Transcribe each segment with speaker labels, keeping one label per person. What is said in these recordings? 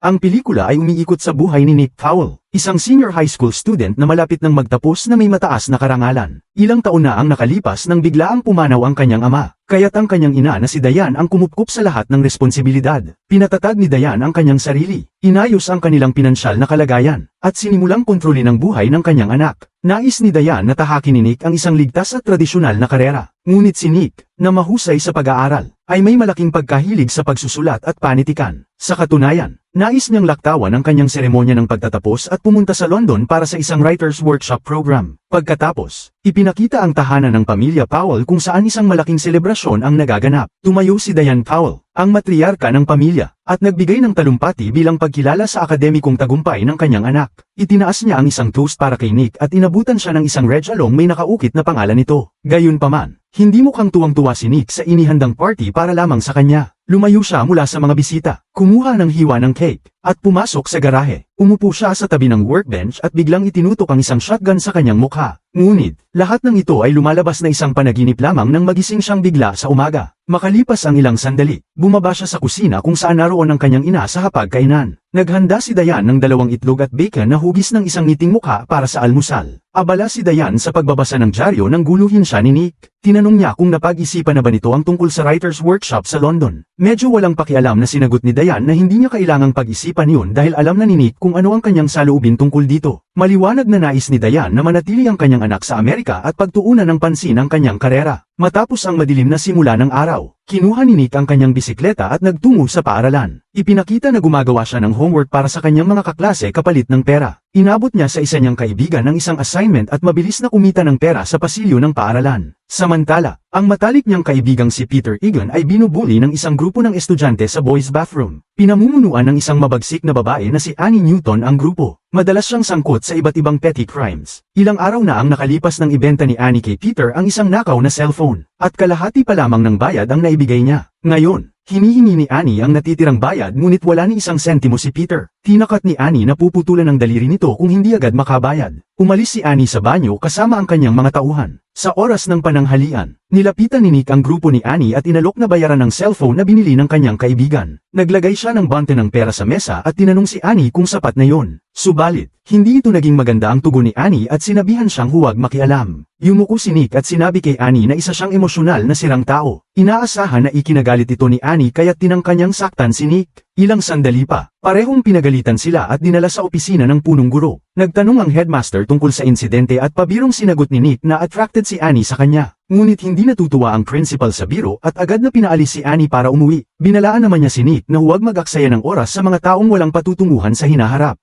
Speaker 1: Ang pelikula ay umiikot sa buhay ni Nick Powell, isang senior high school student na malapit nang magtapos na may mataas na karangalan. Ilang taon na ang nakalipas nang biglaang pumanaw ang kanyang ama, kaya't ang kanyang ina na si Dayan ang kumupkup sa lahat ng responsibilidad. Pinatatag ni Dayan ang kanyang sarili, inayos ang kanilang pinansyal na kalagayan, at sinimulang kontrolin ang buhay ng kanyang anak. Nais ni Dayan na tahakin ni Nick ang isang ligtas at tradisyonal na karera. Ngunit si Nick, na mahusay sa pag-aaral, ay may malaking pagkahilig sa pagsusulat at panitikan. Sa katunayan, nais niyang laktawan ang kanyang seremonya ng pagtatapos at pumunta sa London para sa isang writer's workshop program. Pagkatapos, ipinakita ang tahanan ng pamilya Powell kung saan isang malaking selebrasyon ang nagaganap. Tumayo si Diane Powell, ang matriarka ng pamilya, at nagbigay ng talumpati bilang pagkilala sa akademikong tagumpay ng kanyang anak. Itinaas niya ang isang toast para kay Nick at inabutan siya ng isang red along may nakaukit na pangalan nito. Gayunpaman, hindi mukhang tuwang-tuwa si Nick sa inihandang party para lamang sa kanya. Lumayo siya mula sa mga bisita, kumuha ng hiwa ng cake, at pumasok sa garahe. Umupo siya sa tabi ng workbench at biglang itinutok ang isang shotgun sa kanyang mukha. Ngunit, lahat ng ito ay lumalabas na isang panaginip lamang nang magising siyang bigla sa umaga. Makalipas ang ilang sandali, bumaba siya sa kusina kung saan naroon ang kanyang ina sa hapagkainan. Naghanda si Dayan ng dalawang itlog at bacon na hugis ng isang ngiting mukha para sa almusal. Abala si Dayan sa pagbabasa ng dyaryo nang guluhin siya ni Nick. Tinanong niya kung napag-isipan na ba nito ang tungkol sa writer's workshop sa London. Medyo walang pakialam na sinagot ni Dayan na hindi niya kailangang pag-isipan yun dahil alam na ni Nick kung ano ang kanyang saloobin tungkol dito. Maliwanag na nais ni Dayan na manatili ang kanyang anak sa Amerika at pagtuunan ng pansin ang kanyang karera. Matapos ang madilim na simula ng araw, kinuha ni Nick ang kanyang bisikleta at nagtungo sa paaralan. Ipinakita na gumagawa siya ng homework para sa kanyang mga kaklase kapalit ng pera. Inabot niya sa isa niyang kaibigan ng isang assignment at mabilis na kumita ng pera sa pasilyo ng paaralan. Samantala, ang matalik niyang kaibigang si Peter Egan ay binubuli ng isang grupo ng estudyante sa boys bathroom. Pinamumunuan ng isang mabagsik na babae na si Annie Newton ang grupo. Madalas siyang sangkot sa iba't ibang petty crimes. Ilang araw na ang nakalipas ng ibenta ni Annie kay Peter ang isang nakaw na cellphone, at kalahati pa lamang ng bayad ang naibigay niya. Ngayon, hinihingi ni Annie ang natitirang bayad ngunit wala ni isang sentimo si Peter. Tinakat ni Annie na puputulan ng daliri nito kung hindi agad makabayad. Umalis si Annie sa banyo kasama ang kanyang mga tauhan. Sa oras ng pananghalian, nilapitan ni Nick ang grupo ni Annie at inalok na bayaran ng cellphone na binili ng kanyang kaibigan. Naglagay siya ng bante ng pera sa mesa at tinanong si Annie kung sapat na yon. Subalit, hindi ito naging maganda ang tugon ni Annie at sinabihan siyang huwag makialam. Yumuko si Nick at sinabi kay Annie na isa siyang emosyonal na sirang tao. Inaasahan na ikinagalit ito ni Annie kaya't tinangka niyang saktan si Nick. Ilang sandali pa, parehong pinagalitan sila at dinala sa opisina ng punong guro. Nagtanong ang headmaster tungkol sa insidente at pabirong sinagot ni Nick na attracted si Annie sa kanya. Ngunit hindi natutuwa ang principal sa biro at agad na pinaalis si Annie para umuwi. Binalaan naman niya si Nick na huwag mag-aksaya ng oras sa mga taong walang patutunguhan sa hinaharap.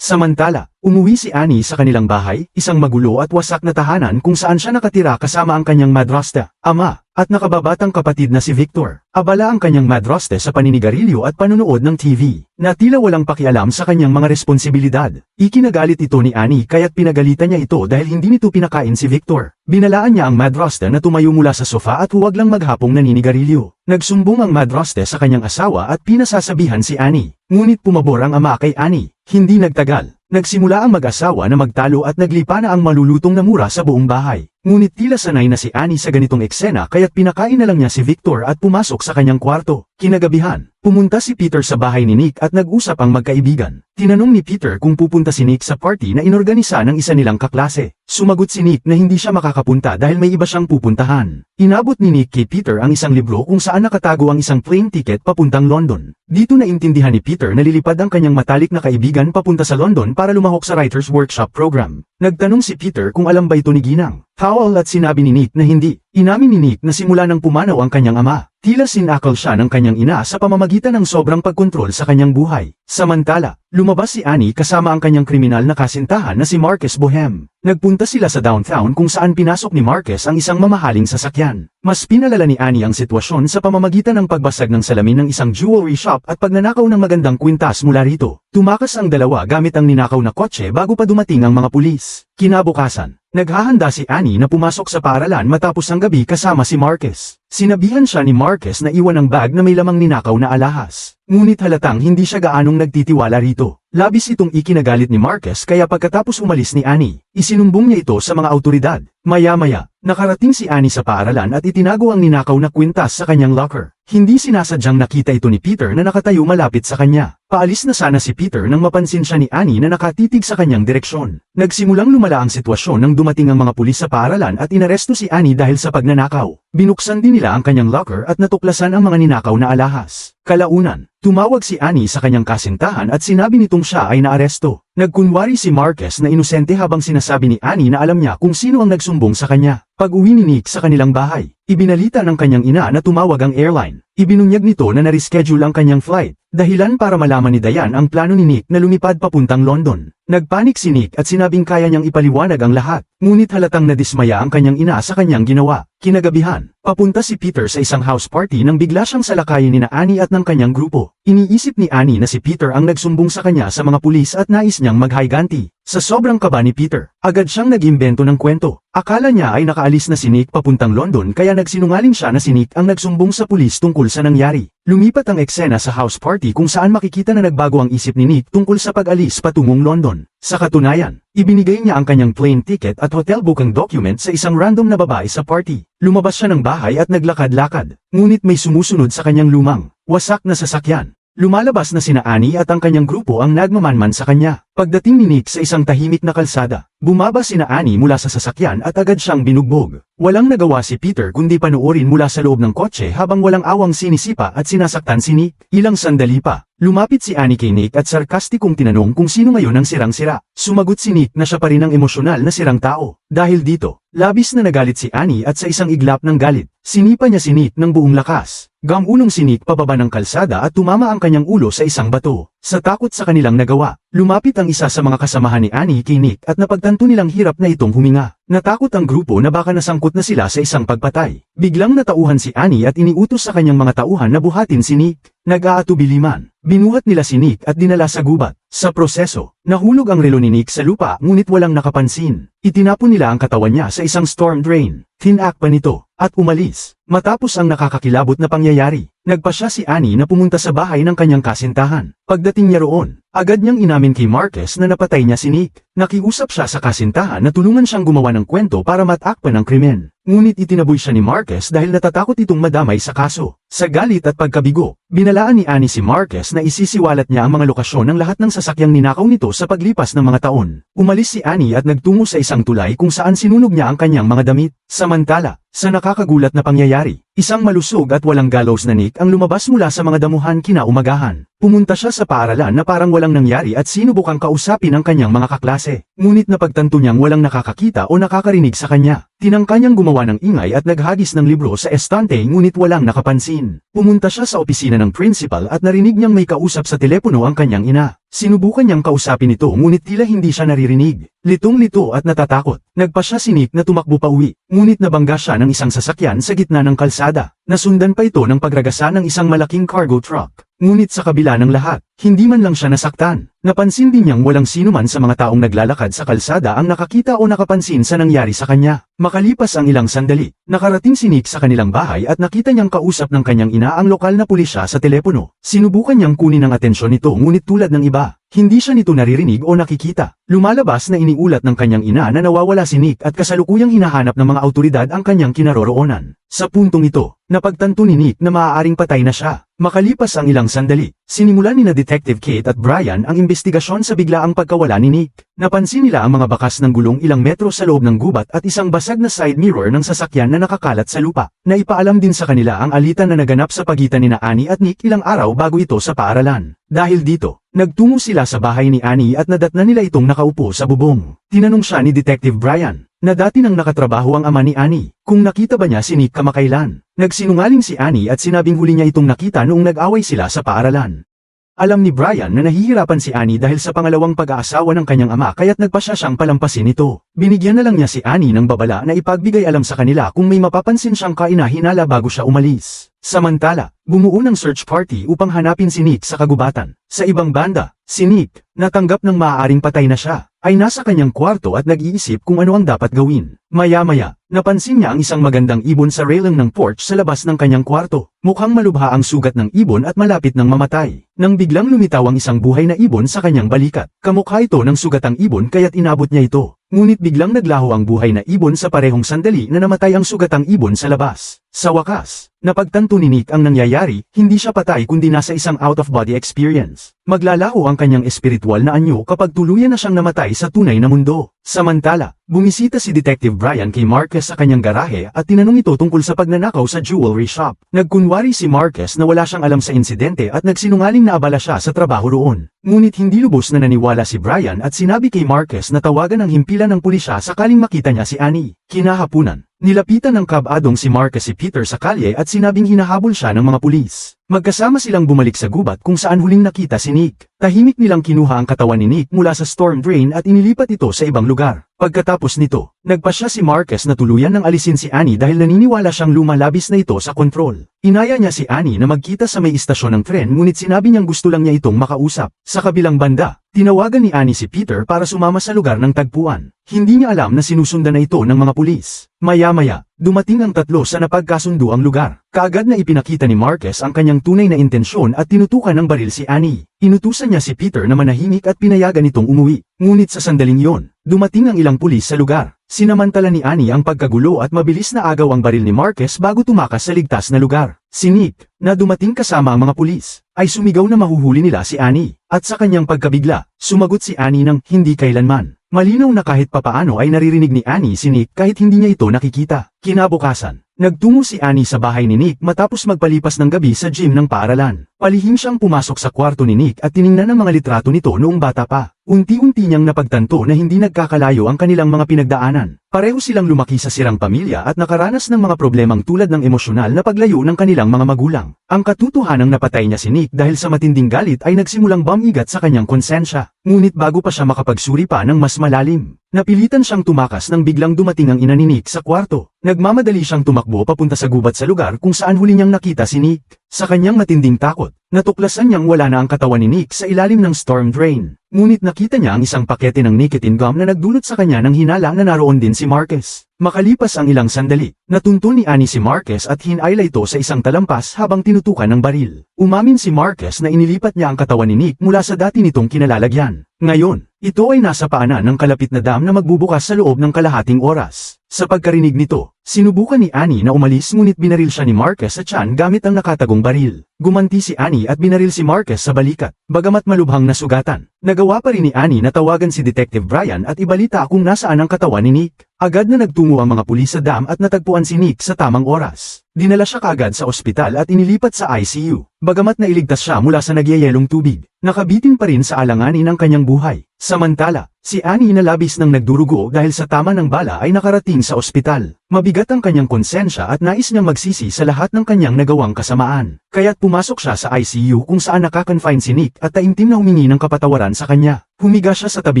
Speaker 1: Samantala, umuwi si Annie sa kanilang bahay, isang magulo at wasak na tahanan kung saan siya nakatira kasama ang kanyang madrasta, ama, at nakababatang kapatid na si Victor. Abala ang kanyang madraste sa paninigarilyo at panunood ng TV, na tila walang pakialam sa kanyang mga responsibilidad. Ikinagalit ito ni Annie kaya't pinagalitan niya ito dahil hindi nito pinakain si Victor. Binalaan niya ang madraste na tumayo mula sa sofa at huwag lang maghapong naninigarilyo. Nagsumbong ang madraste sa kanyang asawa at pinasasabihan si Annie. Ngunit pumabor ang ama kay Annie. Hindi nagtagal, nagsimula ang mag-asawa na magtalo at naglipa na ang malulutong na mura sa buong bahay. Ngunit tila sanay na si Annie sa ganitong eksena kaya't pinakain na lang niya si Victor at pumasok sa kanyang kwarto. Kinagabihan, pumunta si Peter sa bahay ni Nick at nag-usap ang magkaibigan. Tinanong ni Peter kung pupunta si Nick sa party na inorganisa ng isa nilang kaklase. Sumagot si Nick na hindi siya makakapunta dahil may iba siyang pupuntahan. Inabot ni Nick kay Peter ang isang libro kung saan nakatago ang isang plane ticket papuntang London. Dito na intindihan ni Peter na lilipad ang kanyang matalik na kaibigan papunta sa London para lumahok sa writer's workshop program. Nagtanong si Peter kung alam ba ito ni Ginang. Powell at sinabi ni Nick na hindi. Inamin ni Nick na simula nang pumanaw ang kanyang ama. Tila sinakal siya ng kanyang ina sa pamamagitan ng sobrang pagkontrol sa kanyang buhay. Samantala, lumabas si Annie kasama ang kanyang kriminal na kasintahan na si Marcus Bohem. Nagpunta sila sa downtown kung saan pinasok ni Marcus ang isang mamahaling sasakyan. Mas pinalala ni Annie ang sitwasyon sa pamamagitan ng pagbasag ng salamin ng isang jewelry shop at pagnanakaw ng magandang kwintas mula rito. Tumakas ang dalawa gamit ang ninakaw na kotse bago pa dumating ang mga pulis. Kinabukasan, naghahanda si Annie na pumasok sa paaralan matapos ang gabi kasama si Marcus. Sinabihan siya ni Marcus na iwan ang bag na may lamang ninakaw na alahas. Ngunit halatang hindi siya gaanong nagtitiwala rito. Labis itong ikinagalit ni Marcus kaya pagkatapos umalis ni Annie, isinumbong niya ito sa mga autoridad. Maya-maya, nakarating si Annie sa paaralan at itinago ang ninakaw na kwintas sa kanyang locker. Hindi sinasadyang nakita ito ni Peter na nakatayo malapit sa kanya. Paalis na sana si Peter nang mapansin siya ni Annie na nakatitig sa kanyang direksyon. Nagsimulang lumala ang sitwasyon nang dumating ang mga pulis sa paaralan at inaresto si Annie dahil sa pagnanakaw. Binuksan din nila ang kanyang locker at natuklasan ang mga ninakaw na alahas. Kalaunan, tumawag si Annie sa kanyang kasintahan at sinabi nitong siya ay naaresto. Nagkunwari si Marquez na inosente habang sinasabi ni Annie na alam niya kung sino ang nagsumbong sa kanya. Pag-uwi ni Nick sa kanilang bahay, ibinalita ng kanyang ina na tumawag ang airline. Ibinunyag nito na na-reschedule ang kanyang flight, dahilan para malaman ni Diane ang plano ni Nick na lumipad papuntang London. Nagpanik si Nick at sinabing kaya niyang ipaliwanag ang lahat, ngunit halatang nadismaya ang kanyang ina sa kanyang ginawa. Kinagabihan, papunta si Peter sa isang house party nang bigla siyang salakayin ni na Annie at ng kanyang grupo. Iniisip ni Annie na si Peter ang nagsumbong sa kanya sa mga pulis at nais niyang maghayganti. Sa sobrang kaba ni Peter, agad siyang nag-imbento ng kwento. Akala niya ay nakaalis na si Nick papuntang London kaya nagsinungaling siya na si Nick ang nagsumbong sa pulis tungkol sa nangyari. Lumipat ang eksena sa house party kung saan makikita na nagbago ang isip ni Nick tungkol sa pag-alis patungong London. Sa katunayan, ibinigay niya ang kanyang plane ticket at hotel booking document sa isang random na babae sa party. Lumabas siya ng bahay at naglakad-lakad, ngunit may sumusunod sa kanyang lumang, wasak na sasakyan. Lumalabas na sina Annie at ang kanyang grupo ang nagmamanman sa kanya. Pagdating ni Nick sa isang tahimik na kalsada, bumaba sina Annie mula sa sasakyan at agad siyang binugbog. Walang nagawa si Peter kundi panoorin mula sa loob ng kotse habang walang awang sinisipa at sinasaktan si Nick. Ilang sandali pa, lumapit si Annie kay Nick at sarkastikong tinanong kung sino ngayon ang sirang-sira. Sumagot si Nick na siya pa rin ang emosyonal na sirang tao. Dahil dito, labis na nagalit si Annie at sa isang iglap ng galit, sinipa niya si Nick ng buong lakas. Gamunong si Nick pababa ng kalsada at tumama ang kanyang ulo sa isang bato. Sa takot sa kanilang nagawa, lumapit ang isa sa mga kasamahan ni Annie kay Nick at napagtanto nilang hirap na itong huminga. Natakot ang grupo na baka nasangkot na sila sa isang pagpatay. Biglang natauhan si Annie at iniutos sa kanyang mga tauhan na buhatin si Nick. Nag-aatubiliman. Binuhat nila si Nick at dinala sa gubat. Sa proseso, nahulog ang relo ni Nick sa lupa ngunit walang nakapansin. Itinapon nila ang katawan niya sa isang storm drain. Tinak pa nito, at umalis. Matapos ang nakakakilabot na pangyayari, nagpa siya si Annie na pumunta sa bahay ng kanyang kasintahan. Pagdating niya roon, agad niyang inamin kay Marquez na napatay niya si Nick. Nakiusap siya sa kasintahan na tulungan siyang gumawa ng kwento para matakpan ang krimen. Ngunit itinaboy siya ni Marquez dahil natatakot itong madamay sa kaso. Sa galit at pagkabigo, binalaan ni Annie si Marquez na isisiwalat niya ang mga lokasyon ng lahat ng sasakyang ninakaw nito sa paglipas ng mga taon. Umalis si Annie at nagtungo sa isang tulay kung saan sinunog niya ang kanyang mga damit. Samantala, sa nakakagulat na pangyayari, isang malusog at walang gallows na Nick ang lumabas mula sa mga damuhan kinaumagahan. Pumunta siya sa paaralan na parang walang nangyari at sinubukang kausapin ang kanyang mga kaklase. Ngunit napagtanto niyang walang nakakakita o nakakarinig sa kanya. Tinangka niyang gumawa ng ingay at naghagis ng libro sa estante ngunit walang nakapansin. Pumunta siya sa opisina ng principal at narinig niyang may kausap sa telepono ang kanyang ina. Sinubukan niyang kausapin ito ngunit tila hindi siya naririnig. Litong-lito at natatakot. Nagpa siya si Nick na tumakbo pa uwi, ngunit nabangga siya ng isang sasakyan sa gitna ng kalsada. да. Nasundan pa ito ng pagragasa ng isang malaking cargo truck. Ngunit sa kabila ng lahat, hindi man lang siya nasaktan. Napansin din niyang walang sino man sa mga taong naglalakad sa kalsada ang nakakita o nakapansin sa nangyari sa kanya. Makalipas ang ilang sandali, nakarating si Nick sa kanilang bahay at nakita niyang kausap ng kanyang ina ang lokal na pulisya sa telepono. Sinubukan niyang kunin ang atensyon nito ngunit tulad ng iba, hindi siya nito naririnig o nakikita. Lumalabas na iniulat ng kanyang ina na nawawala si Nick at kasalukuyang hinahanap ng mga autoridad ang kanyang kinaroroonan. Sa puntong ito, napagtanto ni Nick na maaaring patay na siya. Makalipas ang ilang sandali, sinimulan ni na Detective Kate at Brian ang investigasyon sa biglaang pagkawala ni Nick. Napansin nila ang mga bakas ng gulong ilang metro sa loob ng gubat at isang basag na side mirror ng sasakyan na nakakalat sa lupa. Naipaalam din sa kanila ang alitan na naganap sa pagitan ni na Annie at Nick ilang araw bago ito sa paaralan. Dahil dito, nagtungo sila sa bahay ni Annie at nadatna nila itong nakaupo sa bubong. Tinanong siya ni Detective Brian, na dati nang nakatrabaho ang ama ni Annie, kung nakita ba niya si Nick kamakailan. Nagsinungaling si Annie at sinabing huli niya itong nakita noong nag-away sila sa paaralan. Alam ni Brian na nahihirapan si Annie dahil sa pangalawang pag-aasawa ng kanyang ama kaya't nagpa siya siyang palampasin ito. Binigyan na lang niya si Annie ng babala na ipagbigay alam sa kanila kung may mapapansin siyang kainahinala bago siya umalis. Samantala, bumuo ng search party upang hanapin si Nick sa kagubatan. Sa ibang banda, si Nick, natanggap ng maaaring patay na siya, ay nasa kanyang kwarto at nag-iisip kung ano ang dapat gawin. Maya-maya, napansin niya ang isang magandang ibon sa railing ng porch sa labas ng kanyang kwarto. Mukhang malubha ang sugat ng ibon at malapit ng mamatay. Nang biglang lumitaw ang isang buhay na ibon sa kanyang balikat, kamukha ito ng sugatang ibon kaya't inabot niya ito. Ngunit biglang naglaho ang buhay na ibon sa parehong sandali na namatay ang sugatang ibon sa labas. Sa wakas, napagtanto ni Nick ang nangyayari, hindi siya patay kundi nasa isang out-of-body experience. Maglalaho ang kanyang espiritual na anyo kapag tuluyan na siyang namatay sa tunay na mundo. Samantala, bumisita si Detective Brian kay Marquez sa kanyang garahe at tinanong ito tungkol sa pagnanakaw sa jewelry shop. Nagkunwari si Marquez na wala siyang alam sa insidente at nagsinungaling na abala siya sa trabaho roon. Ngunit hindi lubos na naniwala si Brian at sinabi kay Marquez na tawagan ang himpilan ng pulisya sakaling makita niya si Annie. Kinahapunan, nilapitan ng kabadong si Marquez si Peter sa kalye at sinabing hinahabol siya ng mga pulis. Magkasama silang bumalik sa gubat kung saan huling nakita si Nick. Tahimik nilang kinuha ang katawan ni Nick mula sa storm drain at inilipat ito sa ibang lugar. Pagkatapos nito, nagpa siya si Marquez na tuluyan ng alisin si Annie dahil naniniwala siyang lumalabis na ito sa kontrol. Inaya niya si Annie na magkita sa may istasyon ng tren ngunit sinabi niyang gusto lang niya itong makausap. Sa kabilang banda, tinawagan ni Annie si Peter para sumama sa lugar ng tagpuan. Hindi niya alam na sinusundan na ito ng mga pulis. Maya-maya, dumating ang tatlo sa napagkasundo ang lugar. Kaagad na ipinakita ni Marquez ang kanyang tunay na intensyon at tinutukan ng baril si Annie. Inutusan niya si Peter na manahimik at pinayagan itong umuwi. Ngunit sa sandaling yon, dumating ang ilang pulis sa lugar. Sinamantala ni Annie ang pagkagulo at mabilis na agaw ang baril ni Marquez bago tumakas sa ligtas na lugar. Si Nick, na dumating kasama ang mga pulis, ay sumigaw na mahuhuli nila si Annie. At sa kanyang pagkabigla, sumagot si Annie ng hindi kailanman. Malinaw na kahit papaano ay naririnig ni Annie si Nick kahit hindi niya ito nakikita. Kinabukasan, nagtungo si Annie sa bahay ni Nick matapos magpalipas ng gabi sa gym ng paaralan. Palihim siyang pumasok sa kwarto ni Nick at tiningnan ang mga litrato nito noong bata pa. Unti-unti niyang napagtanto na hindi nagkakalayo ang kanilang mga pinagdaanan. Pareho silang lumaki sa sirang pamilya at nakaranas ng mga problemang tulad ng emosyonal na paglayo ng kanilang mga magulang. Ang katotohanang napatay niya si Nick dahil sa matinding galit ay nagsimulang bumigat sa kanyang konsensya. Ngunit bago pa siya makapagsuri pa ng mas malalim, napilitan siyang tumakas nang biglang dumating ang ina ni Nick sa kwarto. Nagmamadali siyang tumakbo papunta sa gubat sa lugar kung saan huli niyang nakita si Nick. Sa kanyang matinding takot, natuklasan niyang wala na ang katawan ni Nick sa ilalim ng storm drain. Ngunit nakita niya ang isang pakete ng nicotine gum na nagdulot sa kanya ng hinala na naroon din si Marquez. Makalipas ang ilang sandali, natuntun ni Annie si Marquez at hinayla ito sa isang talampas habang tinutukan ng baril. Umamin si Marquez na inilipat niya ang katawan ni Nick mula sa dati nitong kinalalagyan. Ngayon, ito ay nasa paanan ng kalapit na dam na magbubukas sa loob ng kalahating oras. Sa pagkarinig nito, sinubukan ni Annie na umalis ngunit binaril siya ni Marquez sa tiyan gamit ang nakatagong baril. Gumanti si Annie at binaril si Marquez sa balikat, bagamat malubhang nasugatan. Nagawa pa rin ni Annie na tawagan si Detective Brian at ibalita kung nasaan ang katawan ni Nick. Agad na nagtungo ang mga pulis sa dam at natagpuan si Nick sa tamang oras. Dinala siya kaagad sa ospital at inilipat sa ICU. Bagamat nailigtas siya mula sa nagyayelong tubig, nakabitin pa rin sa alanganin ng kanyang buhay. Samantala, si Annie na labis ng nagdurugo dahil sa tama ng bala ay nakarating sa ospital. Mabigat ang kanyang konsensya at nais niyang magsisi sa lahat ng kanyang nagawang kasamaan. Kaya't pumasok siya sa ICU kung saan nakakonfine si Nick at taimtim na humingi ng kapatawaran sa kanya. Humiga siya sa tabi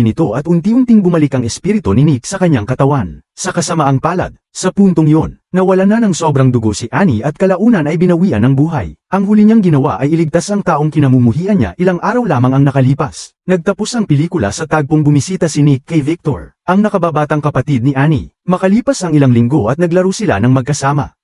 Speaker 1: nito at unti-unting bumalik ang espiritu ni Nick sa kanyang katawan. Sa kasamaang palad, sa puntong yon, nawala na ng sobrang dugo si Annie at kalaunan ay binawian ng buhay. Ang huli niyang ginawa ay iligtas ang taong kinamumuhian niya ilang araw lamang ang nakalipas. Nagtapos ang pelikula sa tagpong bumisita si Nick kay Victor, ang nakababatang kapatid ni Annie. Makalipas ang ilang linggo at naglaro sila ng magkasama.